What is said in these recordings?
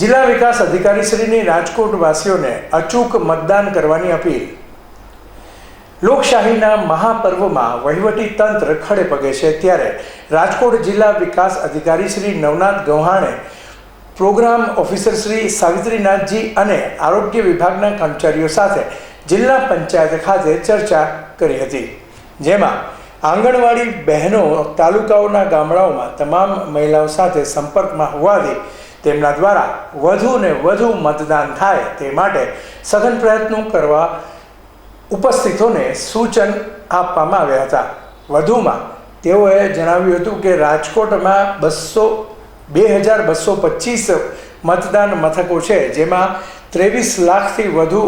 જિલ્લા વિકાસ અધિકારીશ્રીની રાજકોટ વાસીઓને અચૂક મતદાન કરવાની અપીલ. લોકશાહીના મહાપર્વમાં વહીવટી તંત્ર ખડે પગે છે ત્યારે રાજકોટ જિલ્લા વિકાસ અધિકારી શ્રી નવનાથ ગૌહાણે પ્રોગ્રામ ઓફિસર શ્રી સાવિત્રીનાથજી અને આરોગ્ય વિભાગના કર્મચારીઓ સાથે જિલ્લા પંચાયત ખાતે ચર્ચા કરી હતી. જેમાં આંગણવાડી બહેનો તાલુકાઓના ગામડાઓમાં તમામ મહિલાઓ સાથે સંપર્કમાં હોવાથી તેમના દ્વારા વધુને વધુ મતદાન થાય તે માટે સઘન પ્રયત્નો કરવા ઉપસ્થિતોને સૂચન આપવામાં આવ્યા હતા. વધુમાં તેઓએ જણાવ્યું હતું કે રાજકોટમાં બસો, બે હજાર બસો પચીસ મતદાન મથકો છે, જેમાં ત્રેવીસ લાખથી વધુ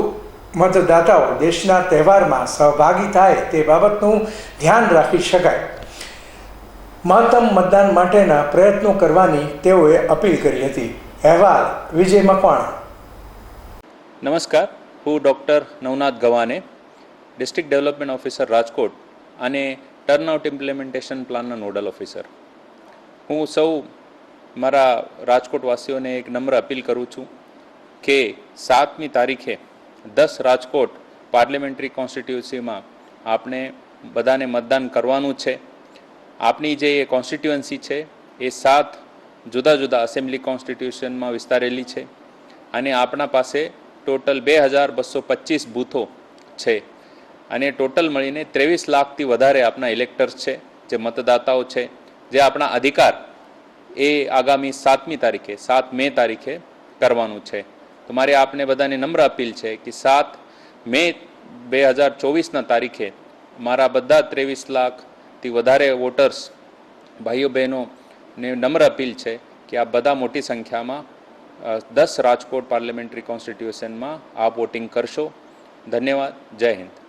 મતદાતાઓ દેશના તહેવારમાં સહભાગી થાય તે બાબતનું ધ્યાન રાખી શકાય. મહત્તમ મતદાન માટેના પ્રયત્નો કરવાની તેઓએ અપીલ કરી હતી. અહેવાલ, વિજય મકવાણા. નમસ્કાર, હું doctor Navnath Gawane, district development officer Rajkot અને ટર્નઆઉટ ઇમ્પ્લિમેન્ટેશન પ્લાનના નોડલ ઓફિસર. હું સૌ મારા રાજકોટવાસીઓને એક નમ્ર અપીલ કરું છું કે સાતમી તારીખે દસ રાજકોટ પાર્લિમેન્ટરી કોન્સ્ટિટ્યુન્સીમાં આપણે બધાને મતદાન કરવાનું છે. આપણી જે કોન્સ્ટિટ્યુઅન્સી છે, એ સાત જુદા જુદા એસેમ્બલી કોન્સ્ટિટ્યુશનમાં વિસ્તારેલી છે અને આપણા પાસે ટોટલ બે હજાર બસો પચીસ બૂથો છે અને ટોટલ મળીને ત્રેવીસ લાખથી વધારે આપણા ઇલેક્ટર્સ છે, જે મતદાતાઓ છે, જે આપણા અધિકાર એ આગામી સાતમી તારીખે, સાત મે તારીખે કરવાનું છે. તો મારે આપને બધાને નમ્ર અપીલ છે કે સાત મે બે હજાર ચોવીસના તારીખે મારા બધા ત્રેવીસ લાખથી વધારે વોટર્સ ભાઈઓ બહેનોને નમ્ર અપીલ છે કે આ બધા મોટી સંખ્યામાં દસ રાજકોટ પાર્લામેન્ટરી કોન્સ્ટિટ્યુશનમાં આપ વોટિંગ કરશો. ધન્યવાદ. જય હિન્દ.